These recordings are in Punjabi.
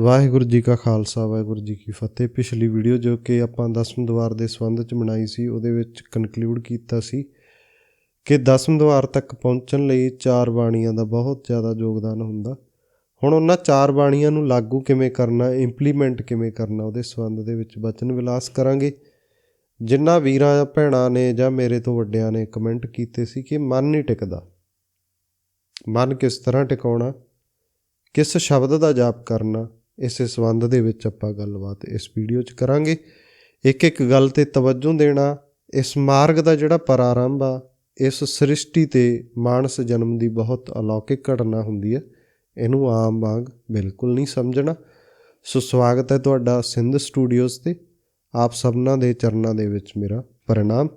ਵਾਹਿਗੁਰੂ ਜੀ ਕਾ ਖਾਲਸਾ, ਵਾਹਿਗੁਰੂ ਜੀ ਕੀ ਫਤਿਹ। ਪਿਛਲੀ ਵੀਡੀਓ ਜੋ ਕਿ ਆਪਾਂ ਦਸਮ ਦਵਾਰ ਦੇ ਸੰਬੰਧ ਚ ਬਣਾਈ ਸੀ, ਉਹਦੇ ਵਿੱਚ ਕਨਕਲੂਡ ਕੀਤਾ ਸੀ ਕਿ ਦਸਮ ਦਵਾਰ ਤੱਕ ਪਹੁੰਚਣ ਲਈ ਚਾਰ ਬਾਣੀਆਂ ਦਾ ਬਹੁਤ ਜ਼ਿਆਦਾ ਯੋਗਦਾਨ ਹੁੰਦਾ। ਹੁਣ ਉਹਨਾਂ ਚਾਰ ਬਾਣੀਆਂ ਨੂੰ ਲਾਗੂ ਕਿਵੇਂ ਕਰਨਾ ਇੰਪਲੀਮੈਂਟ ਕਿਵੇਂ ਕਰਨਾ, ਉਹਦੇ ਸੰਬੰਧ ਦੇ ਵਿੱਚ ਬਚਨ ਵਿਲਾਸ ਕਰਾਂਗੇ। ਜਿਨ੍ਹਾਂ ਵੀਰਾਂ ਭੈਣਾਂ ਨੇ ਜਾਂ ਮੇਰੇ ਤੋਂ ਵੱਡਿਆਂ ਨੇ ਕਮੈਂਟ ਕੀਤੇ ਸੀ ਕਿ ਮਨ ਨਹੀਂ ਟਿਕਦਾ। ਮਨ ਕਿਸ ਤਰ੍ਹਾਂ ਟਿਕਾਉਣਾ, ਕਿਸ ਸ਼ਬਦ ਦਾ ਜਾਪ ਕਰਨਾ ਇਸੇ ਸੰਬੰਧ ਦੇ ਵਿੱਚ ਆਪਾਂ ਗੱਲਬਾਤ ਇਸ ਵੀਡੀਓ 'ਚ ਕਰਾਂਗੇ। ਇੱਕ ਇੱਕ ਗੱਲ ਤੇ ਤਵੱਜੋ ਦੇਣਾ, ਇਸ ਮਾਰਗ ਦਾ ਜਿਹੜਾ ਪ੍ਰਾਰੰਭ ਆ, ਇਸ ਸ੍ਰਿਸ਼ਟੀ ਤੇ ਮਾਨਸ ਜਨਮ ਦੀ ਬਹੁਤ ਅਲੌਕਿਕ ਘਟਨਾ ਹੁੰਦੀ ਹੈ ਇਹਨੂੰ ਆਮ ਵਾਂਗ ਬਿਲਕੁਲ ਨਹੀਂ ਸਮਝਣਾ। ਸੋ ਸਵਾਗਤ ਹੈ ਤੁਹਾਡਾ ਸਿੰਧ ਸਟੂਡੀਓਜ਼ ਤੇ, ਆਪ ਸਭਨਾਂ ਦੇ ਚਰਨਾਂ ਦੇ ਵਿੱਚ ਮੇਰਾ ਪ੍ਰਣਾਮ।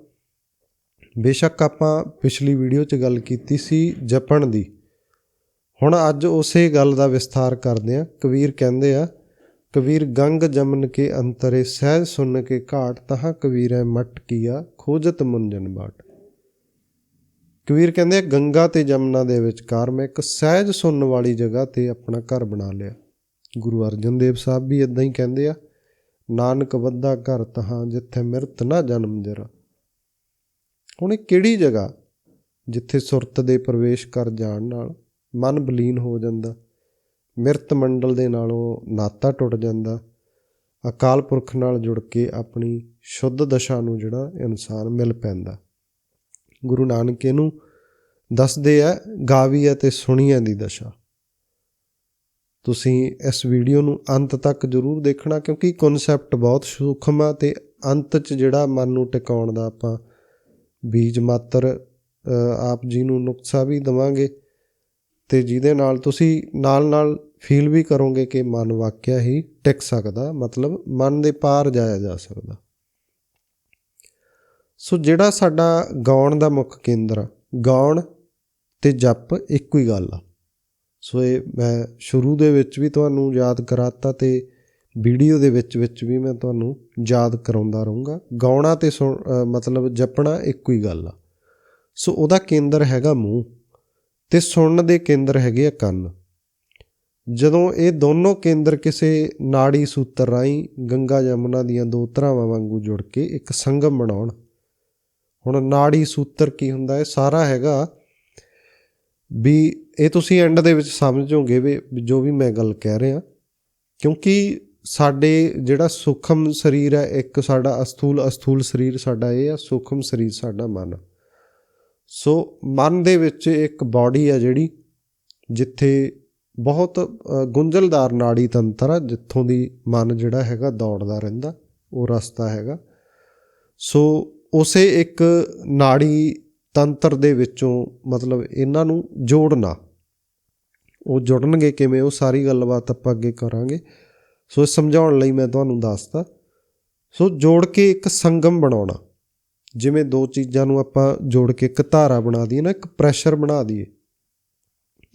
ਬੇਸ਼ੱਕ ਆਪਾਂ ਪਿਛਲੀ ਵੀਡੀਓ 'ਚ ਗੱਲ ਕੀਤੀ ਸੀ ਜਪਣ ਦੀ ਹੁਣ ਅੱਜ ਉਸੇ ਗੱਲ ਦਾ ਵਿਸਥਾਰ ਕਰਦੇ ਆ ਕਬੀਰ ਕਹਿੰਦੇ ਆ, ਕਬੀਰ, ਗੰਗ ਜਮਨ ਕੇ ਅੰਤਰੇ ਸਹਿਜ ਸੁਨ ਕੇ ਘਾਟ, ਤਹਾਂ ਕਬੀਰੈ ਮਟ ਕੀਆ ਖੋਜਤ ਮੁੰਜਨ ਬਾਟ। ਕਬੀਰ ਕਹਿੰਦੇ ਗੰਗਾ ਤੇ ਜਮਨਾ ਦੇ ਵਿਚਕਾਰ ਮੈਂ ਇੱਕ ਸਹਿਜ ਸੁਣਨ ਵਾਲੀ ਜਗ੍ਹਾ ਤੇ ਆਪਣਾ ਘਰ ਬਣਾ ਲਿਆ। ਗੁਰੂ ਅਰਜਨ ਦੇਵ ਸਾਹਿਬ ਵੀ ਇਦਾਂ ਹੀ ਕਹਿੰਦੇ ਆ, ਨਾਨਕ ਵੱਧਾ ਘਰ ਤਹਾਂ ਜਿੱਥੇ ਮਿਰਤ ਨਾ ਜਨਮ ਜਰਾ। ਹੁਣ ਇਹ ਕਿਹੜੀ ਜਗ੍ਹਾ ਜਿੱਥੇ ਸੁਰਤ ਦੇ ਪ੍ਰਵੇਸ਼ ਕਰ ਜਾਣ ਨਾਲ ਮਨ ਬਲੀਨ ਹੋ ਜਾਂਦਾ। ਮਿਰਤ ਮੰਡਲ ਦੇ ਨਾਲੋਂ ਨਾਤਾ ਟੁੱਟ ਜਾਂਦਾ। ਅਕਾਲ ਪੁਰਖ ਨਾਲ ਜੁੜ ਕੇ ਆਪਣੀ ਸ਼ੁੱਧ ਦਸ਼ਾ ਨੂੰ ਜਿਹੜਾ ਇਨਸਾਨ ਮਿਲ ਪੈਂਦਾ। ਗੁਰੂ ਨਾਨਕ ਇਹਨੂੰ ਦੱਸਦੇ ਆ ਗਾਵੀ ਅਤੇ ਸੁਣੀਆਂ ਦੀ ਦਸ਼ਾ। ਤੁਸੀਂ ਇਸ ਵੀਡੀਓ ਨੂੰ ਅੰਤ ਤੱਕ ਜ਼ਰੂਰ ਦੇਖਣਾ ਕਿਉਂਕਿ ਕਨਸੈਪਟ ਬਹੁਤ ਸੂਖਮ ਆ ਤੇ ਅੰਤ 'ਚ ਜਿਹੜਾ ਮਨ ਨੂੰ ਟਿਕਾਉਣ ਦਾ ਆਪਾਂ ਬੀਜ ਮਾਤਰ ਆਪ ਜੀ ਨੂੰ ਨੁਕਸਾ ਵੀ ਦਵਾਂਗੇ। ਅਤੇ ਜਿਹਦੇ ਨਾਲ ਤੁਸੀਂ ਨਾਲ ਨਾਲ ਫੀਲ ਵੀ ਕਰੋਗੇ ਕਿ ਮਨ ਵਾਕਿਆ ਹੀ ਟਿਕ ਸਕਦਾ, ਮਤਲਬ ਮਨ ਦੇ ਪਾਰ ਜਾਇਆ ਜਾ ਸਕਦਾ। ਸੋ ਜਿਹੜਾ ਸਾਡਾ ਗਾਉਣ ਦਾ ਮੁੱਖ ਕੇਂਦਰ ਆ, ਗਾਉਣ ਤੇ ਜਪ ਇੱਕੋ ਹੀ ਗੱਲ ਆ। ਸੋ ਇਹ ਮੈਂ ਸ਼ੁਰੂ ਦੇ ਵਿੱਚ ਵੀ ਤੁਹਾਨੂੰ ਯਾਦ ਕਰਾਤਾ ਤੇ ਵੀਡੀਓ ਦੇ ਵਿੱਚ ਵਿੱਚ ਵੀ ਮੈਂ ਤੁਹਾਨੂੰ ਯਾਦ ਕਰਾਉਂਦਾ ਰਹੂੰਗਾ। ਗਾਉਣਾ ਤੇ ਮਤਲਬ ਜਪਣਾ ਇੱਕੋ ਹੀ ਗੱਲ ਆ। ਸੋ ਉਹਦਾ ਕੇਂਦਰ ਹੈਗਾ ਮੂੰਹ। ਤੇ ਸੁਣਨ ਦੇ ਕੇਂਦਰ ਹੈਗੇ ਆ ਕੰਨ। ਜਦੋਂ ਇਹ ਦੋਨੋਂ ਕੇਂਦਰ ਕਿਸੇ ਨਾੜੀ ਸੂਤਰ ਰਾਹੀਂ ਗੰਗਾ ਜਮਨਾ ਦੀਆਂ ਦੋ ਧਰਾਵਾਂ ਵਾਂਗੂ ਜੁੜ ਕੇ ਇੱਕ ਸੰਗਮ ਬਣਾਉਣ, ਹੁਣ ਨਾੜੀ ਸੂਤਰ ਕੀ ਹੁੰਦਾ ਹੈ ਸਾਰਾ ਹੈਗਾ ਵੀ ਇਹ ਤੁਸੀਂ ਐਂਡ ਦੇ ਵਿੱਚ ਸਮਝੋਗੇ ਵੀ ਜੋ ਵੀ ਮੈਂ ਗੱਲ ਕਹਿ ਰਿਹਾ। ਕਿਉਂਕਿ ਸਾਡੇ ਜਿਹੜਾ ਸੂਖਮ ਸਰੀਰ ਹੈ, ਇੱਕ ਸਾਡਾ ਅਸਥੂਲ ਅਸਥੂਲ ਸਰੀਰ ਸਾਡਾ ਇਹ ਆ, ਸੂਖਮ ਸਰੀਰ ਸਾਡਾ ਮਨ। ਸੋ ਮਨ ਦੇ ਵਿੱਚ ਇੱਕ ਬਾਡੀ ਆ ਜਿਹੜੀ ਜਿੱਥੇ ਬਹੁਤ ਗੁੰਝਲਦਾਰ ਨਾੜੀ ਤੰਤਰ ਆ, ਜਿੱਥੋਂ ਦੀ ਮਨ ਜਿਹੜਾ ਹੈਗਾ ਦੌੜਦਾ ਰਹਿੰਦਾ, ਉਹ ਰਸਤਾ ਹੈਗਾ। ਸੋ ਉਸੇ ਇੱਕ ਨਾੜੀ ਤੰਤਰ ਦੇ ਵਿੱਚੋਂ ਮਤਲਬ ਇਹਨਾਂ ਨੂੰ ਜੋੜਨਾ, ਉਹ ਜੁੜਨਗੇ ਕਿਵੇਂ, ਉਹ ਸਾਰੀ ਗੱਲਬਾਤ ਆਪਾਂ ਅੱਗੇ ਕਰਾਂਗੇ। ਸੋ ਸਮਝਾਉਣ ਲਈ ਮੈਂ ਤੁਹਾਨੂੰ ਦੱਸਦਾ ਸੋ ਜੋੜ ਕੇ ਇੱਕ ਸੰਗਮ ਬਣਾਉਣਾ। ਜਿਵੇਂ ਦੋ ਚੀਜ਼ਾਂ ਨੂੰ ਆਪਾਂ ਜੋੜ ਕੇ ਇੱਕ ਧਾਰਾ ਬਣਾ ਦਈਏ ਨਾ, ਇੱਕ ਪ੍ਰੈਸ਼ਰ ਬਣਾ ਦਈਏ,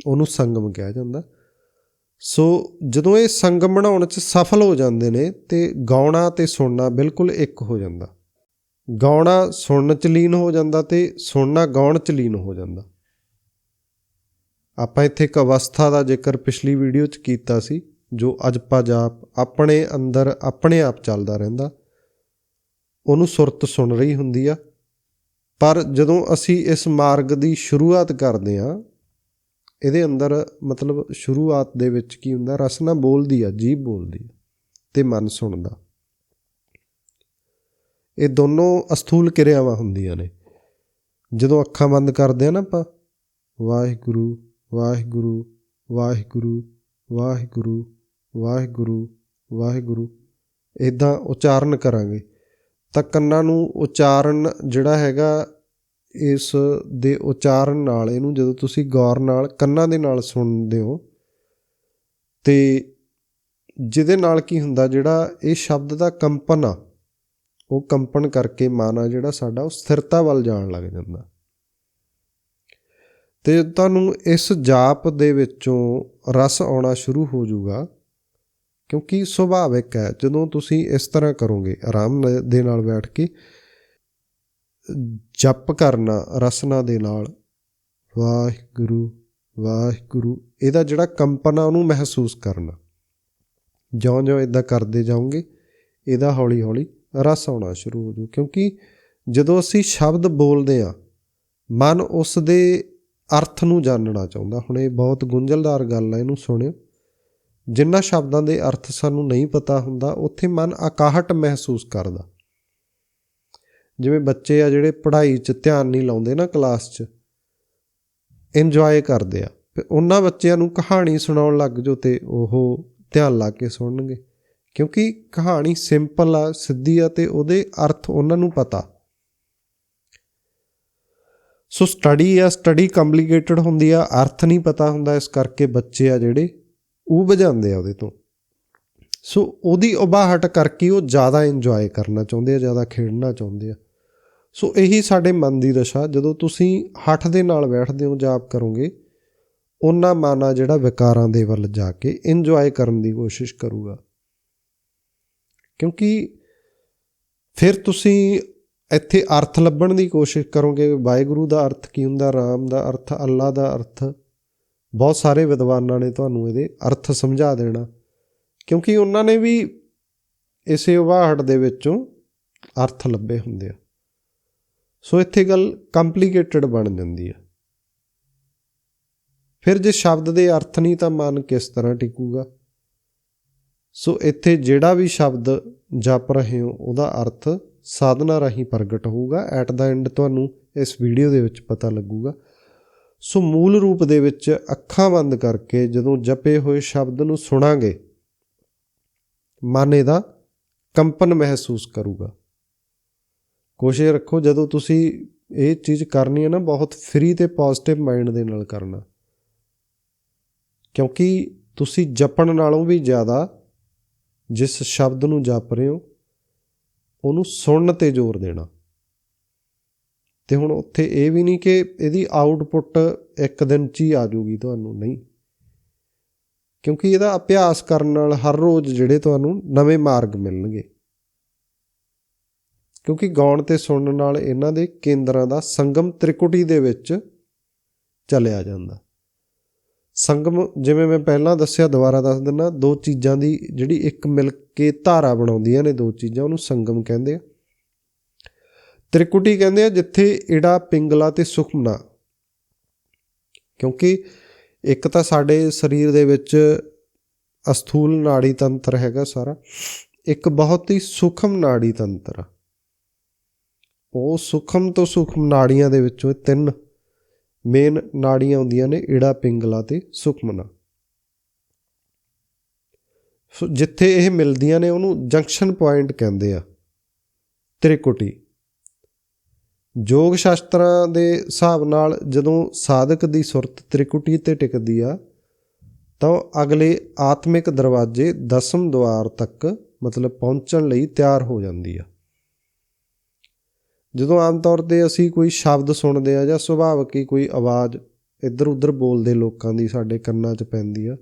ਉਹਨੂੰ ਸੰਗਮ ਕਿਹਾ ਜਾਂਦਾ। ਸੋ ਜਦੋਂ ਇਹ ਸੰਗਮ ਬਣਾਉਣ 'ਚ ਸਫਲ ਹੋ ਜਾਂਦੇ ਨੇ ਤੇ ਗਾਉਣਾ ਤੇ ਸੁਣਨਾ ਬਿਲਕੁਲ ਇੱਕ ਹੋ ਜਾਂਦਾ। ਗਾਉਣਾ ਸੁਣਨ 'ਚ ਲੀਨ ਹੋ ਜਾਂਦਾ ਤੇ ਸੁਣਨਾ ਗਾਉਣ 'ਚ ਲੀਨ ਹੋ ਜਾਂਦਾ। ਆਪਾਂ ਇੱਥੇ ਇੱਕ ਅਵਸਥਾ ਦਾ ਜ਼ਿਕਰ ਪਿਛਲੀ ਵੀਡੀਓ 'ਚ ਕੀਤਾ ਸੀ, ਜੋ ਅਜਪਾ ਜਾਪ ਆਪਣੇ ਅੰਦਰ ਆਪਣੇ ਆਪ ਚੱਲਦਾ ਰਹਿੰਦਾ। ਉਹਨੂੰ ਸੁਰਤ ਸੁਣ ਰਹੀ ਹੁੰਦੀ ਆ। ਪਰ ਜਦੋਂ ਅਸੀਂ ਇਸ ਮਾਰਗ ਦੀ ਸ਼ੁਰੂਆਤ ਕਰਦੇ ਆ ਇਹਦੇ ਅੰਦਰ ਮਤਲਬ ਸ਼ੁਰੂਆਤ ਦੇ ਵਿੱਚ ਕੀ ਹੁੰਦਾ? ਰਸਨਾ ਬੋਲਦੀ ਆ ਜੀਭ ਬੋਲਦੀ ਆ ਤੇ ਮਨ ਸੁਣਦਾ। ਇਹ ਦੋਨੋਂ ਅਸਥੂਲ ਕਿਰਿਆਵਾਂ ਹੁੰਦੀਆਂ ਨੇ। ਜਦੋਂ ਅੱਖਾਂ ਬੰਦ ਕਰਦੇ ਆ ਨਾ ਆਪਾਂ, ਵਾਹਿਗੁਰੂ ਵਾਹਿਗੁਰੂ ਵਾਹਿਗੁਰੂ ਵਾਹਿਗੁਰੂ ਵਾਹਿਗੁਰੂ ਵਾਹਿਗੁਰੂ ਇਦਾਂ ਉਚਾਰਨ ਕਰਾਂਗੇ। ਤਾਂ ਕੰਨਾਂ ਨੂੰ ਉਚਾਰਨ ਜਿਹੜਾ ਹੈਗਾ, ਇਸ ਦੇ ਉਚਾਰਨ ਨਾਲ, ਇਹਨੂੰ ਜਦੋਂ ਤੁਸੀਂ ਗੌਰ ਨਾਲ ਕੰਨਾਂ ਦੇ ਨਾਲ ਸੁਣਦੇ ਹੋ, ਤੇ ਜਿਹਦੇ ਨਾਲ ਕੀ ਹੁੰਦਾ, ਜਿਹੜਾ ਇਹ ਸ਼ਬਦ ਦਾ ਕੰਪਨ ਆ, ਉਹ ਕੰਪਨ ਕਰਕੇ ਮਨ ਆ ਜਿਹੜਾ ਸਾਡਾ, ਉਹ ਸਥਿਰਤਾ ਵੱਲ ਜਾਣ ਲੱਗ ਜਾਂਦਾ। ਤੇ ਤੁਹਾਨੂੰ ਇਸ ਜਾਪ ਦੇ ਵਿੱਚੋਂ ਰਸ ਆਉਣਾ ਸ਼ੁਰੂ ਹੋ ਜਾਊਗਾ। ਕਿਉਂਕਿ ਸੁਭਾਵਿਕ ਹੈ, ਜਦੋਂ ਤੁਸੀਂ ਇਸ ਤਰ੍ਹਾਂ ਕਰੋਗੇ, ਆਰਾਮ ਦੇ ਨਾਲ ਬੈਠ ਕੇ, ਜਪ ਕਰਨਾ, ਰਸਨਾ ਦੇ ਨਾਲ, ਵਾਹਿਗੁਰੂ ਵਾਹਿਗੁਰੂ, ਇਹਦਾ ਜਿਹੜਾ ਕੰਪਨ ਆ ਉਹਨੂੰ ਮਹਿਸੂਸ ਕਰਨਾ। ਜਿਉਂ-ਜਿਉਂ ਇਦਾਂ ਕਰਦੇ ਜਾਓਗੇ, ਇਹਦਾ ਹੌਲੀ-ਹੌਲੀ ਰਸ ਆਉਣਾ ਸ਼ੁਰੂ ਹੋ ਜੂ ਕਿਉਂਕਿ ਜਦੋਂ ਅਸੀਂ ਸ਼ਬਦ ਬੋਲਦੇ ਆ ਮਨ ਉਸ ਦੇ ਅਰਥ ਨੂੰ ਜਾਣਨਾ ਚਾਹੁੰਦਾ। ਹੁਣ ਇਹ ਬਹੁਤ ਗੁੰਝਲਦਾਰ ਗੱਲ ਹੈ, ਇਹਨੂੰ ਸੁਣਿਓ। ਜਿੰਨਾ ਸ਼ਬਦਾਂ ਦੇ ਅਰਥ ਸਾਨੂੰ ਨਹੀਂ ਪਤਾ ਹੁੰਦਾ, ਉੱਥੇ ਮਨ ਅਕਾਹਟ ਮਹਿਸੂਸ ਕਰਦਾ। ਜਿਵੇਂ ਬੱਚੇ ਆ ਜਿਹੜੇ ਪੜ੍ਹਾਈ 'ਚ ਧਿਆਨ ਨਹੀਂ ਲਾਉਂਦੇ ਨਾ ਕਲਾਸ 'ਚ ਇੰਜੋਏ ਕਰਦੇ ਆ, ਤੇ ਉਹਨਾਂ ਬੱਚਿਆਂ ਨੂੰ ਕਹਾਣੀ ਸੁਣਾਉਣ ਲੱਗ ਜੋ ਤੇ ਉਹ ਧਿਆਨ ਲਾ ਕੇ ਸੁਣਨਗੇ। ਕਿਉਂਕਿ ਕਹਾਣੀ ਸਿੰਪਲ ਆ, ਸਿੱਧੀ ਆ ਤੇ ਉਹਦੇ ਅਰਥ ਉਹਨਾਂ ਨੂੰ ਪਤਾ। ਸੋ ਸਟੱਡੀ ਆ ਸਟੱਡੀ ਕੰਪਲਿਕੇਟਡ ਹੁੰਦੀ ਆ, ਅਰਥ ਨਹੀਂ ਪਤਾ ਹੁੰਦਾ ਇਸ ਕਰਕੇ ਬੱਚੇ ਆ ਜਿਹੜੇ ਉਹ ਵਜਾਉਂਦੇ ਆ ਉਹਦੇ ਤੋਂ। ਸੋ ਉਹਦੀ ਉਬਾਹਟ ਕਰਕੇ ਉਹ ਜ਼ਿਆਦਾ ਇੰਜੋਏ ਕਰਨਾ ਚਾਹੁੰਦੇ ਆ, ਜ਼ਿਆਦਾ ਖੇਡਣਾ ਚਾਹੁੰਦੇ ਆ। ਸੋ ਇਹੀ ਸਾਡੇ ਮਨ ਦੀ ਦਸ਼ਾ, ਜਦੋਂ ਤੁਸੀਂ ਹੱਠ ਦੇ ਨਾਲ ਬੈਠਦੇ ਹੋ, ਜਾਪ ਕਰੋਗੇ, ਉਹਨਾਂ ਮਨ ਆ ਜਿਹੜਾ ਵਿਕਾਰਾਂ ਦੇ ਵੱਲ ਜਾ ਕੇ ਇੰਜੋਏ ਕਰਨ ਦੀ ਕੋਸ਼ਿਸ਼ ਕਰੂਗਾ। ਕਿਉਂਕਿ ਫਿਰ ਤੁਸੀਂ ਇੱਥੇ ਅਰਥ ਲੱਭਣ ਦੀ ਕੋਸ਼ਿਸ਼ ਕਰੋਗੇ, ਵਾਹਿਗੁਰੂ ਦਾ ਅਰਥ ਕੀ ਹੁੰਦਾ, ਰਾਮ ਦਾ ਅਰਥ, ਅੱਲਾ ਦਾ ਅਰਥ। ਬਹੁਤ ਸਾਰੇ ਵਿਦਵਾਨਾਂ ਨੇ ਤੁਹਾਨੂੰ ਇਹਦੇ ਅਰਥ ਸਮਝਾ ਦੇਣਾ। ਕਿਉਂਕਿ ਉਹਨਾਂ ਨੇ ਵੀ ਇਸੇ ਉਵਾਹਟ ਦੇ ਵਿੱਚੋਂ ਅਰਥ ਲੱਭੇ ਹੁੰਦੇ ਆ। ਸੋ ਇੱਥੇ ਗੱਲ ਕੰਪਲਿਕੇਟਡ ਬਣ ਜਾਂਦੀ ਹੈ ਫਿਰ ਜੇ ਸ਼ਬਦ ਦੇ ਅਰਥ ਨਹੀਂ ਤਾਂ ਮਨ ਕਿਸ ਤਰ੍ਹਾਂ ਟਿਕੂਗਾ? ਸੋ ਇੱਥੇ ਜਿਹੜਾ ਵੀ ਸ਼ਬਦ ਜਪ ਰਹੇ ਹੋ, ਉਹਦਾ ਅਰਥ ਸਾਧਨਾ ਰਾਹੀਂ ਪ੍ਰਗਟ ਹੋਊਗਾ। ਐਟ ਦਾ ਐਂਡ ਤੁਹਾਨੂੰ ਇਸ ਵੀਡੀਓ ਦੇ ਵਿੱਚ ਪਤਾ ਲੱਗੂਗਾ। ਸੋ ਮੂਲ ਰੂਪ ਦੇ ਵਿੱਚ ਅੱਖਾਂ ਬੰਦ ਕਰਕੇ ਜਦੋਂ ਜਪੇ ਹੋਏ ਸ਼ਬਦ ਨੂੰ ਸੁਣਾਂਗੇ, ਮਨ ਇਹਦਾ ਕੰਪਨ ਮਹਿਸੂਸ ਕਰੂਗਾ। ਕੋਸ਼ਿਸ਼ ਰੱਖੋ ਜਦੋਂ ਤੁਸੀਂ ਇਹ ਚੀਜ਼ ਕਰਨੀ ਹੈ ਨਾ, ਬਹੁਤ ਫ੍ਰੀ ਤੇ ਪੋਜ਼ਿਟਿਵ ਮਾਈਂਡ ਦੇ ਨਾਲ ਕਰਨਾ। ਕਿਉਂਕਿ ਤੁਸੀਂ ਜਪਣ ਨਾਲੋਂ ਵੀ ਜ਼ਿਆਦਾ ਜਿਸ ਸ਼ਬਦ ਨੂੰ ਜਪ ਰਹੇ ਹੋ, ਉਹਨੂੰ ਸੁਣਨ ਤੇ ਜ਼ੋਰ ਦੇਣਾ। ਅਤੇ ਹੁਣ ਉੱਥੇ ਇਹ ਵੀ ਨਹੀਂ ਕਿ ਇਹਦੀ ਆਊਟਪੁੱਟ ਇੱਕ ਦਿਨ 'ਚ ਹੀ ਆ ਜੂਗੀ ਤੁਹਾਨੂੰ, ਨਹੀਂ। ਕਿਉਂਕਿ ਇਹਦਾ ਅਭਿਆਸ ਕਰਨ ਨਾਲ ਹਰ ਰੋਜ਼ ਜਿਹੜੇ ਤੁਹਾਨੂੰ ਨਵੇਂ ਮਾਰਗ ਮਿਲਣਗੇ। ਕਿਉਂਕਿ ਗਾਉਣ ਤੇ ਸੁਣਨ ਨਾਲ ਇਹਨਾਂ ਦੇ ਕੇਂਦਰਾਂ ਦਾ ਸੰਗਮ ਤ੍ਰਿਕੁਟੀ ਦੇ ਵਿੱਚ ਚਲਿਆ ਜਾਂਦਾ। ਸੰਗਮ, ਜਿਵੇਂ ਮੈਂ ਪਹਿਲਾਂ ਦੱਸਿਆ, ਦੁਬਾਰਾ ਦੱਸ ਦਿੰਦਾ, ਦੋ ਚੀਜ਼ਾਂ ਦੀ ਜਿਹੜੀ ਇੱਕ ਮਿਲ ਕੇ ਧਾਰਾ ਬਣਾਉਂਦੀਆਂ ਨੇ ਦੋ ਚੀਜ਼ਾਂ, ਉਹਨੂੰ ਸੰਗਮ ਕਹਿੰਦੇ ਆ। ਤ੍ਰਿਕੁਟੀ ਕਹਿੰਦੇ ਆ, ਜਿੱਥੇ ਏੜਾ ਪਿੰਗਲਾ ਤੇ ਸੁਖਮਨਾ ਕਿਉਂਕਿ ਇੱਕ ਤਾਂ ਸਾਡੇ ਸਰੀਰ ਦੇ ਵਿੱਚ ਅਸਥੂਲ ਨਾੜੀ ਤੰਤਰ ਹੈਗਾ ਸਾਰਾ, ਇੱਕ ਬਹੁਤ ਹੀ ਸੂਖਮ ਨਾੜੀ ਤੰਤਰ ਉਹ ਸੂਖਮ ਤੋਂ ਸੂਖਮ ਨਾੜੀਆਂ ਦੇ ਵਿੱਚੋਂ ਤਿੰਨ ਮੇਨ ਨਾੜੀਆਂ ਹੁੰਦੀਆਂ ਨੇ, ਏੜਾ, ਪਿੰਗਲਾ ਤੇ ਸੁਖਮਨਾ ਸੋ ਜਿੱਥੇ ਇਹ ਮਿਲਦੀਆਂ ਨੇ, ਉਹਨੂੰ ਜੰਕਸ਼ਨ ਪੁਆਇੰਟ ਕਹਿੰਦੇ ਆ, ਤ੍ਰਿਕੁਟੀ। ਯੋਗ ਸ਼ਾਸਤਰਾਂ ਦੇ ਹਿਸਾਬ ਨਾਲ ਜਦੋਂ ਸਾਧਕ ਦੀ ਸੁਰਤ ਤ੍ਰਿਕੁਟੀ ਤੇ ਟਿਕਦੀ ਆ, ਤਾਂ ਅਗਲੇ ਆਤਮਿਕ ਦਰਵਾਜ਼ੇ ਦਸਮ ਦਵਾਰ ਤੱਕ ਮਤਲਬ ਪਹੁੰਚਣ ਲਈ ਤਿਆਰ ਹੋ ਜਾਂਦੀ ਆ। ਜਦੋਂ ਆਮ ਤੌਰ ਤੇ ਅਸੀਂ ਕੋਈ ਸ਼ਬਦ ਸੁਣਦੇ ਆ ਜਾਂ ਸੁਭਾਵਕ ਹੀ ਕੋਈ ਆਵਾਜ਼ ਇੱਧਰ ਉੱਧਰ ਬੋਲਦੇ ਲੋਕਾਂ ਦੀ ਸਾਡੇ ਕੰਨਾਂ 'ਚ ਪੈਂਦੀ ਆ,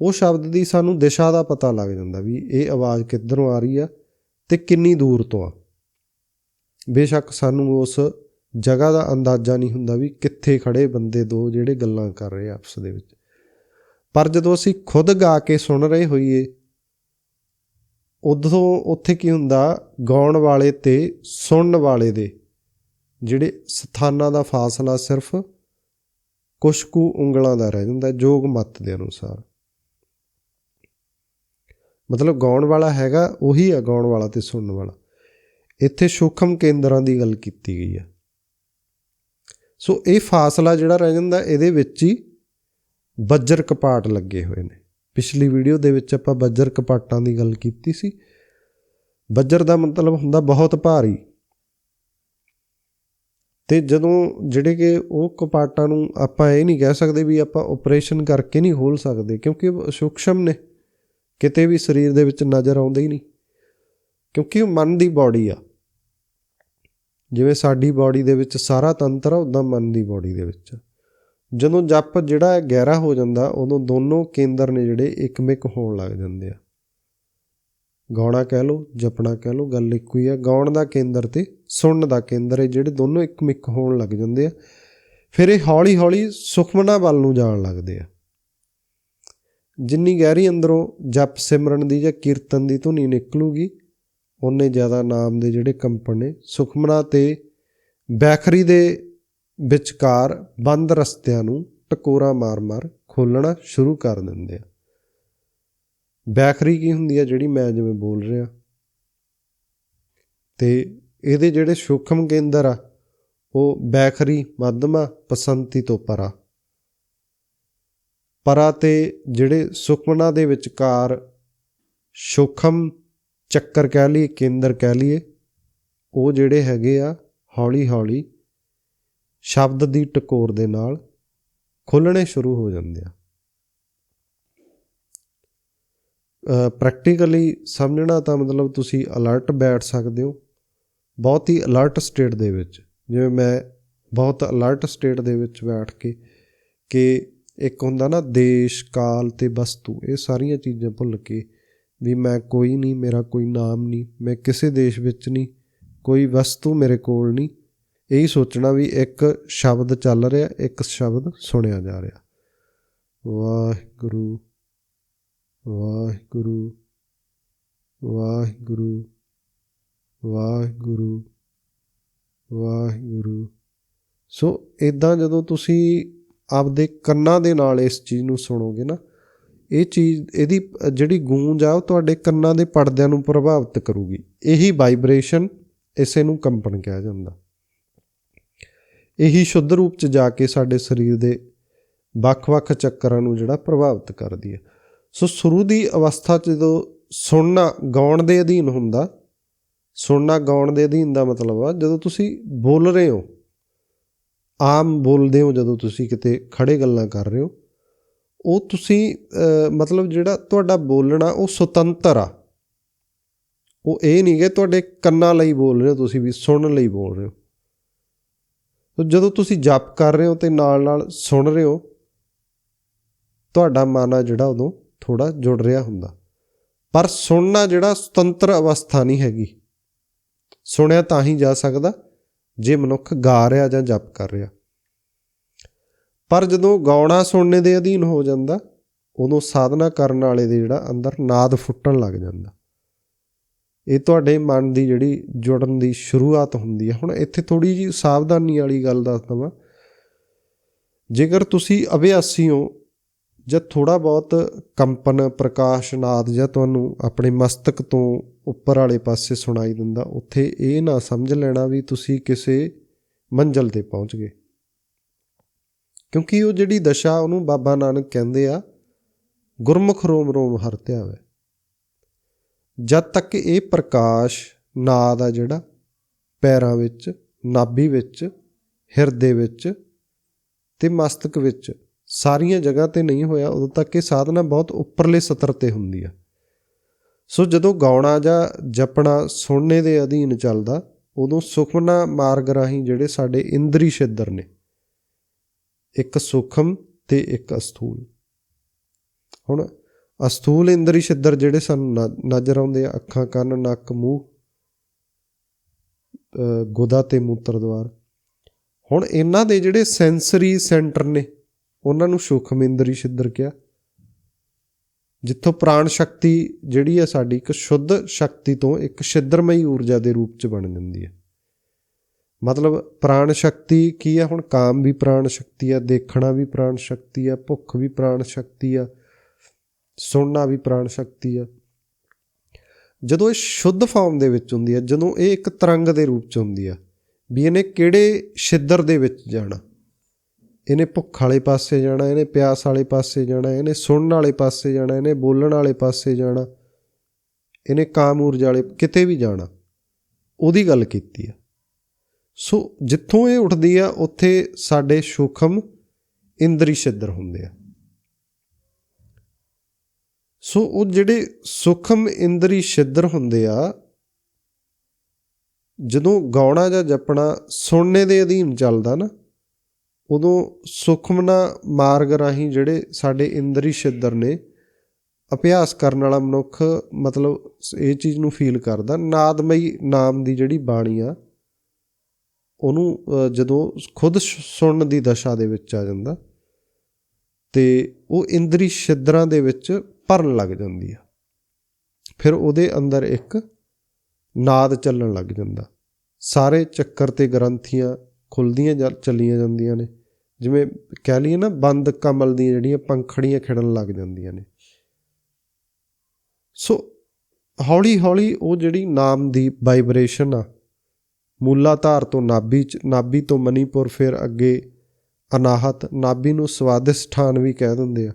ਉਹ ਸ਼ਬਦ ਦੀ ਸਾਨੂੰ ਦਿਸ਼ਾ ਦਾ ਪਤਾ ਲੱਗ ਜਾਂਦਾ ਵੀ ਇਹ ਆਵਾਜ਼ ਕਿੱਧਰੋਂ ਆ ਰਹੀ ਆ ਤੇ ਕਿੰਨੀ ਦੂਰ ਤੋਂ ਆ। ਬੇਸ਼ੱਕ ਸਾਨੂੰ ਉਸ ਜਗ੍ਹਾ ਦਾ ਅੰਦਾਜ਼ਾ ਨਹੀਂ ਹੁੰਦਾ ਵੀ ਕਿੱਥੇ ਖੜੇ ਬੰਦੇ ਦੋ ਜਿਹੜੇ ਗੱਲਾਂ ਕਰ ਰਹੇ ਆਪਸ ਦੇ ਵਿੱਚ। ਪਰ ਜਦੋਂ ਅਸੀਂ ਖੁਦ ਗਾ ਕੇ ਸੁਣ ਰਹੇ ਹੋਈਏ, ਉਦੋਂ ਉੱਥੇ ਕੀ ਹੁੰਦਾ, ਗਾਉਣ ਵਾਲੇ ਤੇ ਸੁਣਨ ਵਾਲੇ ਦੇ ਜਿਹੜੇ ਸਥਾਨਾਂ ਦਾ ਫਾਸਲਾ ਸਿਰਫ ਕੁਛ ਕੁ ਉਂਗਲਾਂ ਦਾ ਰਹਿ ਜਾਂਦਾ, ਜੋਗ ਮਤ ਦੇ ਅਨੁਸਾਰ। ਮਤਲਬ ਗਾਉਣ ਵਾਲਾ ਹੈਗਾ, ਉਹੀ ਆ ਗਾਉਣ ਵਾਲਾ ਤੇ ਸੁਣਨ ਵਾਲਾ। ਇੱਥੇ ਸੂਖਮ ਕੇਂਦਰਾਂ ਦੀ ਗੱਲ ਕੀਤੀ ਗਈ ਹੈ ਸੋ ਇਹ ਫਾਸਲਾ ਜਿਹੜਾ ਰਹਿ ਜਾਂਦਾ, ਇਹਦੇ ਵਿੱਚ ਹੀ ਬੱਜਰ ਕਪਾਟ ਲੱਗੇ ਹੋਏ ਨੇ। ਪਿਛਲੀ ਵੀਡੀਓ ਦੇ ਵਿੱਚ ਆਪਾਂ ਬੱਜਰ ਕਪਾਟਾਂ ਦੀ ਗੱਲ ਕੀਤੀ ਸੀ। ਬੱਜਰ ਦਾ ਮਤਲਬ ਹੁੰਦਾ ਬਹੁਤ ਭਾਰੀ। ਤੇ ਜਦੋਂ ਜਿਹੜੇ ਕਿ ਉਹ ਕਪਾਟਾਂ ਨੂੰ ਆਪਾਂ ਇਹ ਨਹੀਂ ਕਹਿ ਸਕਦੇ ਵੀ ਆਪਾਂ ਆਪਰੇਸ਼ਨ ਕਰਕੇ ਨਹੀਂ ਖੋਲ ਸਕਦੇ, ਕਿਉਂਕਿ ਉਹ ਸੂਖਸ਼ਮ ਨੇ। ਕਿਤੇ ਵੀ ਸਰੀਰ ਦੇ ਵਿੱਚ ਨਜ਼ਰ ਆਉਂਦੇ ਹੀ ਨਹੀਂ। ਕਿਉਂਕਿ ਉਹ ਮਨ ਦੀ ਬਾਡੀ ਆ। ਜਿਵੇਂ ਸਾਡੀ ਬਾਡੀ ਦੇ ਵਿੱਚ ਸਾਰਾ ਤੰਤਰ ਆ ਉਦਾਂ ਮਨ ਦੀ ਬਾਡੀ ਦੇ ਵਿੱਚ ਜਦੋਂ ਜਪ ਜਿਹੜਾ ਗਹਿਰਾ ਹੋ ਜਾਂਦਾ, ਉਦੋਂ ਦੋਨੋਂ ਕੇਂਦਰ ਨੇ ਜਿਹੜੇ ਇੱਕਮਿਕ ਹੋਣ ਲੱਗ ਜਾਂਦੇ ਆ। ਗਾਉਣਾ ਕਹਿ ਲਓ, ਜਪਣਾ ਕਹਿ ਲਓ, ਗੱਲ ਇੱਕੋ ਹੀ ਆ। ਗਾਉਣ ਦਾ ਕੇਂਦਰ ਤੇ ਸੁਣਨ ਦਾ ਕੇਂਦਰ ਹੈ ਜਿਹੜੇ ਦੋਨੋਂ ਇੱਕਮਿਕ ਹੋਣ ਲੱਗ ਜਾਂਦੇ ਆ। ਫਿਰ ਇਹ ਹੌਲੀ ਹੌਲੀ ਸੁਖਮਨਾ ਵੱਲ ਨੂੰ ਜਾਣ ਲੱਗਦੇ ਆ। ਜਿੰਨੀ ਗਹਿਰੀ ਅੰਦਰੋਂ ਜਪ ਸਿਮਰਨ ਦੀ ਜਾਂ ਕੀਰਤਨ ਦੀ ਧੁਨੀ ਨਿਕਲੂਗੀ ਉਨੇ ਜ਼ਿਆਦਾ ਨਾਮ ਦੇ ਜਿਹੜੇ ਕੰਪਨ ਨੇ, ਸੁਖਮਨਾ ਤੇ ਬੈਖਰੀ ਦੇ ਵਿਚਕਾਰ ਬੰਦ ਰਸਤਿਆਂ ਨੂੰ ਟਕੋਰਾ ਮਾਰ-ਮਾਰ ਖੋਲਣਾ ਸ਼ੁਰੂ ਕਰ ਦਿੰਦੇ ਆ। ਬੈਖਰੀ ਕੀ ਹੁੰਦੀ ਆ ਜਿਹੜੀ ਮੈਂ ਜਿਵੇਂ ਬੋਲ ਰਿਹਾ? ਤੇ ਇਹਦੇ ਜਿਹੜੇ ਸੂਖਮ ਕੇਂਦਰ ਆ, ਉਹ ਬੈਖਰੀ, ਮੱਧਮਾ ਪਸੰਤੀ ਤੋਂ ਪਰਾ। ਪਰਾ ਤੇ ਜਿਹੜੇ ਸੁਖਮਨਾ ਦੇ ਵਿਚਕਾਰ ਸੂਖਮ ਚੱਕਰ ਕਹਿ ਲਈਏ, ਕੇਂਦਰ ਕਹਿ ਲਈਏ, ਉਹ ਜਿਹੜੇ ਹੈਗੇ ਆ ਹੌਲੀ ਹੌਲੀ ਸ਼ਬਦ ਦੀ ਟਕੋਰ ਦੇ ਨਾਲ ਖੁੱਲਣੇ ਸ਼ੁਰੂ ਹੋ ਜਾਂਦੇ ਆ। ਪ੍ਰੈਕਟੀਕਲੀ ਸਮਝਣਾ ਤਾਂ ਮਤਲਬ ਤੁਸੀਂ ਅਲਰਟ ਬੈਠ ਸਕਦੇ ਹੋ, ਬਹੁਤ ਹੀ ਅਲਰਟ ਸਟੇਟ ਦੇ ਵਿੱਚ। ਜਿਵੇਂ ਮੈਂ ਬਹੁਤ ਅਲਰਟ ਸਟੇਟ ਦੇ ਵਿੱਚ ਬੈਠ ਕੇ ਕਿ ਇੱਕ ਹੁੰਦਾ ਨਾ, ਦੇਸ਼, ਕਾਲ ਤੇ ਵਸਤੂ, ਇਹ ਸਾਰੀਆਂ ਚੀਜ਼ਾਂ ਭੁੱਲ ਕੇ ਵੀ ਮੈਂ ਕੋਈ ਨਹੀਂ, ਮੇਰਾ ਕੋਈ ਨਾਮ ਨਹੀਂ, ਮੈਂ ਕਿਸੇ ਦੇਸ਼ ਵਿੱਚ ਨਹੀਂ, ਕੋਈ ਵਸਤੂ ਮੇਰੇ ਕੋਲ ਨਹੀਂ। ਇਹੀ ਸੋਚਣਾ ਵੀ ਇੱਕ ਸ਼ਬਦ ਚੱਲ ਰਿਹਾ, ਇੱਕ ਸ਼ਬਦ ਸੁਣਿਆ ਜਾ ਰਿਹਾ। ਵਾਹਿਗੁਰੂ ਵਾਹਿਗੁਰੂ ਵਾਹਿਗੁਰੂ ਵਾਹਿਗੁਰੂ ਵਾਹਿਗੁਰੂ। ਸੋ ਇਦਾਂ ਜਦੋਂ ਤੁਸੀਂ ਆਪਦੇ ਕੰਨਾਂ ਦੇ ਨਾਲ ਇਸ ਚੀਜ਼ ਨੂੰ ਸੁਣੋਗੇ ਨਾ ਇਹ ਚੀਜ਼, ਇਹਦੀ ਜਿਹੜੀ ਗੂੰਜ ਆ, ਉਹ ਤੁਹਾਡੇ ਕੰਨਾਂ ਦੇ ਪਰਦਿਆਂ ਨੂੰ ਪ੍ਰਭਾਵਿਤ ਕਰੂਗੀ। ਇਹੀ ਵਾਈਬ੍ਰੇਸ਼ਨ ਇਸੇ ਨੂੰ ਕੰਪਨ ਕਿਹਾ ਜਾਂਦਾ। ਇਹੀ ਸ਼ੁੱਧ ਰੂਪ ਚ ਜਾ ਕੇ ਸਾਡੇ ਸਰੀਰ ਦੇ ਵੱਖ-ਵੱਖ ਚੱਕਰਾਂ ਨੂੰ ਜਿਹੜਾ ਪ੍ਰਭਾਵਿਤ ਕਰਦੀ ਹੈ। ਸੋ ਸ਼ੁਰੂ ਦੀ ਅਵਸਥਾ 'ਚ ਜਦੋਂ ਸੁਣਨਾ ਗਾਉਣ ਦੇ ਅਧੀਨ ਹੁੰਦਾ, ਸੁਣਨਾ ਗਾਉਣ ਦੇ ਅਧੀਨ ਦਾ ਮਤਲਬ ਆ, ਜਦੋਂ ਤੁਸੀਂ ਬੋਲ ਰਹੇ ਹੋ, ਆਮ ਬੋਲਦੇ ਹੋ ਜਦੋਂ ਤੁਸੀਂ ਕਿਤੇ ਖੜੇ ਗੱਲਾਂ ਕਰ ਰਹੇ ਹੋ ਉਹ ਤੁਸੀਂ ਮਤਲਬ ਜਿਹੜਾ ਤੁਹਾਡਾ ਬੋਲਣਾ, ਉਹ ਸੁਤੰਤਰ ਆ। ਉਹ ਇਹ ਨਹੀਂ ਕਿ ਤੁਹਾਡੇ ਕੰਨਾਂ ਲਈ ਬੋਲ ਰਹੇ ਹੋ ਤੁਸੀਂ ਵੀ, ਸੁਣਨ ਲਈ ਬੋਲ ਰਹੇ ਹੋ। ਤੋ ਜਦੋਂ ਤੁਸੀਂ ਜਪ ਕਰ ਰਹੇ ਹੋ ਤੇ ਨਾਲ ਨਾਲ ਸੁਣ ਰਹੇ ਹੋ, ਤੁਹਾਡਾ ਮਨ ਆ ਜਿਹੜਾ ਉਦੋਂ ਥੋੜਾ ਜੁੜ ਰਿਹਾ ਹੁੰਦਾ। ਪਰ ਸੁਣਨਾ ਜਿਹੜਾ ਸੁਤੰਤਰ ਅਵਸਥਾ ਨਹੀਂ ਹੈਗੀ। ਸੁਣਿਆ ਤਾਂ ਹੀ ਜਾ ਸਕਦਾ, ਜੇ ਮਨੁੱਖ ਗਾ ਰਿਹਾ ਜਾਂ ਜਪ ਕਰ ਰਿਹਾ। ਪਰ ਜਦੋਂ ਗਾਉਣਾ ਸੁਣਨੇ ਦੇ ਅਧੀਨ ਹੋ ਜਾਂਦਾ, ਉਦੋਂ ਸਾਧਨਾ ਕਰਨ ਵਾਲੇ ਦੇ ਜਿਹੜਾ ਅੰਦਰ ਨਾਦ ਫੁੱਟਣ ਲੱਗ ਜਾਂਦਾ। ਇਹ ਤੁਹਾਡੇ ਮਨ ਦੀ ਜਿਹੜੀ ਜੁੜਨ ਦੀ ਸ਼ੁਰੂਆਤ ਹੁੰਦੀ ਹੈ। ਹੁਣ ਇੱਥੇ ਥੋੜੀ ਜੀ ਸਾਵਧਾਨੀ ਵਾਲੀ ਗੱਲ ਦੱਸ ਵਾਂ। ਜੇਕਰ ਤੁਸੀਂ ਅਭਿਆਸੀ ਹੋ ਜਾਂ ਥੋੜਾ ਬਹੁਤ ਕੰਪਨ, ਪ੍ਰਕਾਸ਼, ਨਾਦ ਜਾਂ ਤੁਹਾਨੂੰ ਆਪਣੇ ਮਸਤਕ ਤੋਂ ਉੱਪਰ ਵਾਲੇ ਪਾਸੇ ਸੁਣਾਈ ਦਿੰਦਾ, ਉੱਥੇ ਇਹ ਨਾ ਸਮਝ ਲੈਣਾ ਵੀ ਤੁਸੀਂ ਕਿਸੇ ਮੰਜ਼ਲ ਤੇ ਪਹੁੰਚ ਗਏ। ਕਿਉਂਕਿ ਉਹ ਜਿਹੜੀ ਦਸ਼ਾ ਉਹਨੂੰ ਬਾਬਾ ਨਾਨਕ ਕਹਿੰਦੇ ਆ, ਗੁਰਮੁਖ ਰੋਮ ਰੋਮ ਹਰ ਧਿਆਵੇ ਜਦ ਤੱਕ ਇਹ ਪ੍ਰਕਾਸ਼ ਨਾ ਦਾ ਜਿਹੜਾ, ਪੈਰਾਂ ਵਿੱਚ, ਨਾਭੀ ਵਿੱਚ, ਹਿਰਦੇ ਵਿੱਚ ਤੇ ਮਸਤਕ ਵਿੱਚ, ਸਾਰੀਆਂ ਜਗ੍ਹਾ ਤੇ ਨਹੀਂ ਹੋਇਆ, ਉਦੋਂ ਤੱਕ ਇਹ ਸਾਧਨਾ ਬਹੁਤ ਉੱਪਰਲੇ ਸਤਰ ਤੇ ਹੁੰਦੀ ਆ। ਸੋ ਜਦੋਂ ਗਾਉਣਾ ਜਾਂ ਜਪਣਾ ਸੁਣਨੇ ਦੇ ਅਧੀਨ ਚੱਲਦਾ, ਉਦੋਂ ਸੁਖਮਨਾ ਮਾਰਗ ਰਾਹੀਂ ਜਿਹੜੇ ਸਾਡੇ ਇੰਦਰੀ ਛੇਦਰ ਨੇ ਇੱਕ ਸੂਖਮ ਤੇ ਇੱਕ ਅਸਥੂਲ। ਹੁਣ ਅਸਥੂਲ ਇੰਦਰੀ ਛਿੱਦਰ ਜਿਹੜੇ ਸਾਨੂੰ ਨਜ਼ਰ ਆਉਂਦੇ ਆ, ਅੱਖਾਂ, ਕੰਨ, ਨੱਕ, ਮੂੰਹ ਗੋਦਾ ਤੇ ਮੂਤਰ ਦਵਾਰ ਹੁਣ ਇਹਨਾਂ ਦੇ ਜਿਹੜੇ ਸੈਂਸਰੀ ਸੈਂਟਰ ਨੇ, ਉਹਨਾਂ ਨੂੰ ਸੂਖਮ ਇੰਦਰੀ ਛਿੱਦਰ ਕਿਹਾ। ਜਿੱਥੋਂ ਪ੍ਰਾਣ ਸ਼ਕਤੀ ਜਿਹੜੀ ਹੈ ਸਾਡੀ ਇੱਕ ਸ਼ੁੱਧ ਸ਼ਕਤੀ ਤੋਂ ਇੱਕ ਛਿੱਦਰਮਈ ਊਰਜਾ ਦੇ ਰੂਪ ਚ ਬਣ ਜਾਂਦੀ ਹੈ ਮਤਲਬ ਪ੍ਰਾਣ ਸ਼ਕਤੀ ਕੀ ਹੈ ਹੁਣ ਕਾਮ ਵੀ ਪ੍ਰਾਣ ਸ਼ਕਤੀ ਆ, ਦੇਖਣਾ ਵੀ ਪ੍ਰਾਣ ਸ਼ਕਤੀ ਆ, ਭੁੱਖ ਵੀ ਪ੍ਰਾਣ ਸ਼ਕਤੀ ਆ, ਸੁਣਨਾ ਵੀ ਪ੍ਰਾਣ ਸ਼ਕਤੀ ਆ। ਜਦੋਂ ਇਹ ਸ਼ੁੱਧ ਫਾਰਮ ਦੇ ਵਿੱਚ ਹੁੰਦੀ ਹੈ ਜਦੋਂ ਇਹ ਇੱਕ ਤਰੰਗ ਦੇ ਰੂਪ ਚ ਹੁੰਦੀ ਆ, ਵੀ ਇਹਨੇ ਕਿਹੜੇ ਛਿੱਦਰ ਦੇ ਵਿੱਚ ਜਾਣਾ? ਇਹਨੇ ਭੁੱਖ ਵਾਲੇ ਪਾਸੇ ਜਾਣਾ, ਇਹਨੇ ਪਿਆਸ ਵਾਲੇ ਪਾਸੇ ਜਾਣਾ, ਇਹਨੇ ਸੁਣਨ ਵਾਲੇ ਪਾਸੇ ਜਾਣਾ, ਇਹਨੇ ਬੋਲਣ ਵਾਲੇ ਪਾਸੇ ਜਾਣਾ, ਇਹਨੇ ਕਾਮ ਊਰਜਾ ਵਾਲੇ ਕਿਤੇ ਵੀ ਜਾਣਾ, ਉਹਦੀ ਗੱਲ ਕੀਤੀ ਆ। ਸੋ ਜਿੱਥੋਂ ਇਹ ਉੱਠਦੀ ਆ, ਉੱਥੇ ਸਾਡੇ ਸੂਖਮ ਇੰਦਰੀ ਛਿੱਦਰ ਹੁੰਦੇ ਆ। ਸੋ ਉਹ ਜਿਹੜੇ ਸੂਖਮ ਇੰਦਰੀ ਛਿੱਦਰ ਹੁੰਦੇ ਆ, ਜਦੋਂ ਗਾਉਣਾ ਜਾਂ ਜਪਣਾ ਸੁਣਨੇ ਦੇ ਅਧੀਨ ਚੱਲਦਾ ਨਾ, ਉਦੋਂ ਸੁਖਮਨਾ ਮਾਰਗ ਰਾਹੀਂ ਜਿਹੜੇ ਸਾਡੇ ਇੰਦਰੀ ਛਿੱਦਰ ਨੇ, ਅਭਿਆਸ ਕਰਨ ਵਾਲਾ ਮਨੁੱਖ ਮਤਲਬ ਇਹ ਚੀਜ਼ ਨੂੰ ਫੀਲ ਕਰਦਾ, ਨਾਦਮਈ ਨਾਮ ਦੀ ਜਿਹੜੀ ਬਾਣੀ ਆ ਉਹਨੂੰ ਜਦੋਂ ਖੁਦ ਸੁਣਨ ਦੀ ਦਸ਼ਾ ਦੇ ਵਿੱਚ ਆ ਜਾਂਦਾ, ਤੇ ਉਹ ਇੰਦਰੀ ਛਿਦਰਾਂ ਦੇ ਵਿੱਚ ਭਰਨ ਲੱਗ ਜਾਂਦੀ ਆ। ਫਿਰ ਉਹਦੇ ਅੰਦਰ ਇੱਕ ਨਾਦ ਚੱਲਣ ਲੱਗ ਜਾਂਦਾ। ਸਾਰੇ ਚੱਕਰ ਤੇ ਗ੍ਰੰਥੀਆਂ ਖੁੱਲਦੀਆਂ ਜਾ- ਚੱਲੀਆਂ ਜਾਂਦੀਆਂ ਨੇ। ਜਿਵੇਂ ਕਹਿ ਲਈਏ ਨਾ, ਬੰਦ ਕਮਲ ਦੀਆਂ ਜਿਹੜੀਆਂ ਪੰਖੜੀਆਂ ਖਿੜਨ ਲੱਗ ਜਾਂਦੀਆਂ ਨੇ। ਸੋ ਹੌਲੀ ਹੌਲੀ ਉਹ ਜਿਹੜੀ ਨਾਮ ਦੀ ਵਾਈਬ੍ਰੇਸ਼ਨ ਆ ਮੂਲਾਧਾਰ ਤੋਂ ਨਾਭੀ ਚ, ਨਾਭੀ ਤੋਂ ਮਨੀਪੁਰ ਫਿਰ ਅੱਗੇ ਅਨਾਹਤ, ਨਾਭੀ ਨੂੰ ਸਵਾਦਿਸ਼ਠਾਨ ਵੀ ਕਹਿ ਦਿੰਦੇ ਆ।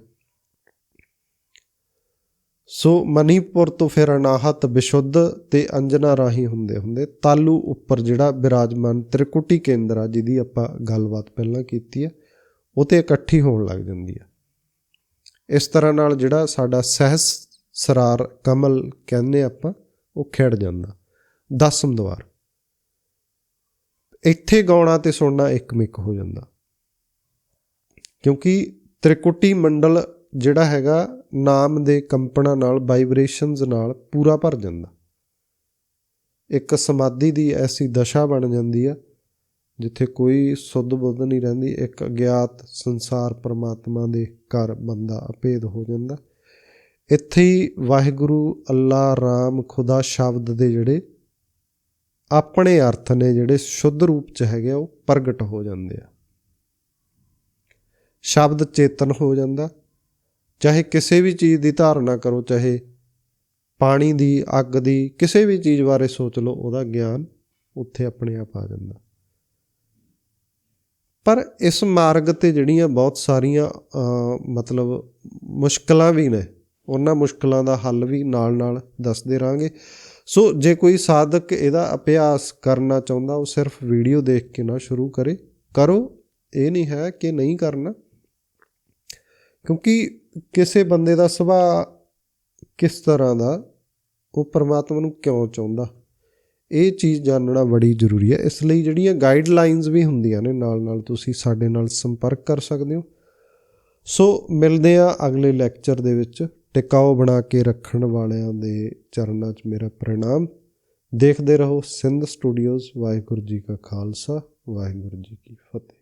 ਸੋ ਮਨੀਪੁਰ ਤੋਂ ਫਿਰ ਅਨਾਹਤ ਵਿਸ਼ੁੱਧ ਤੇ ਅੰਜਨਾ ਰਾਹੀਂ ਹੁੰਦੇ ਹੁੰਦੇ ਤਾਲੂ ਉੱਪਰ ਜਿਹੜਾ ਬਿਰਾਜਮਾਨ ਤ੍ਰਿਕੁਟੀ ਕੇਂਦਰ ਆ, ਜਿਹਦੀ ਆਪਾਂ ਗੱਲਬਾਤ ਪਹਿਲਾਂ ਕੀਤੀ ਆ, ਉਹ ਤੇ ਇਕੱਠੀ ਹੋਣ ਲੱਗ ਜਾਂਦੀ ਆ। ਇਸ ਤਰ੍ਹਾਂ ਨਾਲ ਜਿਹੜਾ ਸਾਡਾ ਸਹਿਸ ਸਰਾਰ ਕਮਲ ਕਹਿੰਦੇ ਆਪਾਂ, ਉਹ ਖਿੜ ਜਾਂਦਾ। ਦਸਮ ਦਵਾਰ। ਇੱਥੇ ਗਾਉਣਾ ਤੇ ਸੁਣਨਾ ਇੱਕ ਮਿੱਕ ਹੋ ਜਾਂਦਾ। ਕਿਉਂਕਿ ਤ੍ਰਿਕੁਟੀ ਮੰਡਲ ਜਿਹੜਾ ਹੈਗਾ, ਨਾਮ ਦੇ ਕੰਪਨਾਂ ਨਾਲ ਵਾਈਬ੍ਰੇਸ਼ਨਸ ਨਾਲ ਪੂਰਾ ਭਰ ਜਾਂਦਾ। ਇੱਕ ਸਮਾਧੀ ਦੀ ਐਸੀ ਦਸ਼ਾ ਬਣ ਜਾਂਦੀ ਆ, ਜਿੱਥੇ ਕੋਈ ਸੁੱਧ ਬੁੱਧ ਨਹੀਂ ਰਹਿੰਦੀ, ਇੱਕ ਅਗਿਆਤ ਸੰਸਾਰ ਪਰਮਾਤਮਾ ਦੇ ਘਰ ਬੰਦਾ ਅਭੇਦ ਹੋ ਜਾਂਦਾ। ਇੱਥੇ ਹੀ ਵਾਹਿਗੁਰੂ ਅੱਲਾ ਰਾਮ ਖੁਦਾ ਸ਼ਬਦ ਦੇ ਜਿਹੜੇ ਆਪਣੇ ਅਰਥ ਨੇ ਜਿਹੜੇ ਸ਼ੁੱਧ ਰੂਪ ਚ ਹੈਗੇ ਆ, ਉਹ ਪ੍ਰਗਟ ਹੋ ਜਾਂਦੇ ਆ। ਸ਼ਬਦ ਚੇਤਨ ਹੋ ਜਾਂਦਾ। ਚਾਹੇ ਕਿਸੇ ਵੀ ਚੀਜ਼ ਦੀ ਧਾਰਨਾ ਕਰੋ ਚਾਹੇ ਪਾਣੀ ਦੀ ਅੱਗ ਦੀ ਕਿਸੇ ਵੀ ਚੀਜ਼ ਬਾਰੇ ਸੋਚ ਲਓ ਉਹਦਾ ਗਿਆਨ ਉੱਥੇ ਆਪਣੇ ਆਪ ਆ ਜਾਂਦਾ। ਪਰ ਇਸ ਮਾਰਗ ਤੇ ਜਿਹੜੀਆਂ ਬਹੁਤ ਸਾਰੀਆਂ ਮਤਲਬ ਮੁਸ਼ਕਲਾਂ ਵੀ ਨੇ ਉਹਨਾਂ ਮੁਸ਼ਕਲਾਂ ਦਾ ਹੱਲ ਵੀ ਨਾਲ-ਨਾਲ ਦੱਸਦੇ ਰਾਂਗੇ ਸੋ ਜੇ ਕੋਈ ਸਾਧਕ ਇਹਦਾ ਅਭਿਆਸ ਕਰਨਾ ਚਾਹੁੰਦਾ, ਉਹ ਸਿਰਫ ਵੀਡੀਓ ਦੇਖ ਕੇ ਨਾ ਸ਼ੁਰੂ ਕਰੇ। ਕਰੋ, ਇਹ ਨਹੀਂ ਹੈ ਕਿ ਨਹੀਂ ਕਰਨਾ। ਕਿਉਂਕਿ ਕਿਸੇ ਬੰਦੇ ਦਾ ਸੁਭਾਅ ਕਿਸ ਤਰ੍ਹਾਂ ਦਾ, ਉਹ ਪਰਮਾਤਮਾ ਨੂੰ ਕਿਉਂ ਚਾਹੁੰਦਾ? ਇਹ ਚੀਜ਼ ਜਾਣਨਾ ਬੜੀ ਜ਼ਰੂਰੀ ਹੈ। ਇਸ ਲਈ ਜਿਹੜੀਆਂ ਗਾਈਡਲਾਈਨਸ ਵੀ ਹੁੰਦੀਆਂ ਨੇ ਨਾਲ ਨਾਲ ਤੁਸੀਂ ਸਾਡੇ ਨਾਲ ਸੰਪਰਕ ਕਰ ਸਕਦੇ ਹੋ। ਸੋ ਮਿਲਦੇ ਆ ਅਗਲੇ ਲੈਕਚਰ ਦੇ ਵਿੱਚ। ਟਿਕਾਓ ਬਣਾ ਕੇ ਰੱਖਣ ਵਾਲਿਆਂ ਦੇ ਚਰਨਾਂ 'ਚ ਮੇਰਾ ਪ੍ਰਣਾਮ। ਦੇਖਦੇ ਰਹੋ ਸਿੰਧ ਸਟੂਡੀਓਜ਼, ਵਾਹਿਗੁਰੂ ਜੀ ਕਾ ਖਾਲਸਾ, ਵਾਹਿਗੁਰੂ ਜੀ ਕੀ ਫਤਿਹ।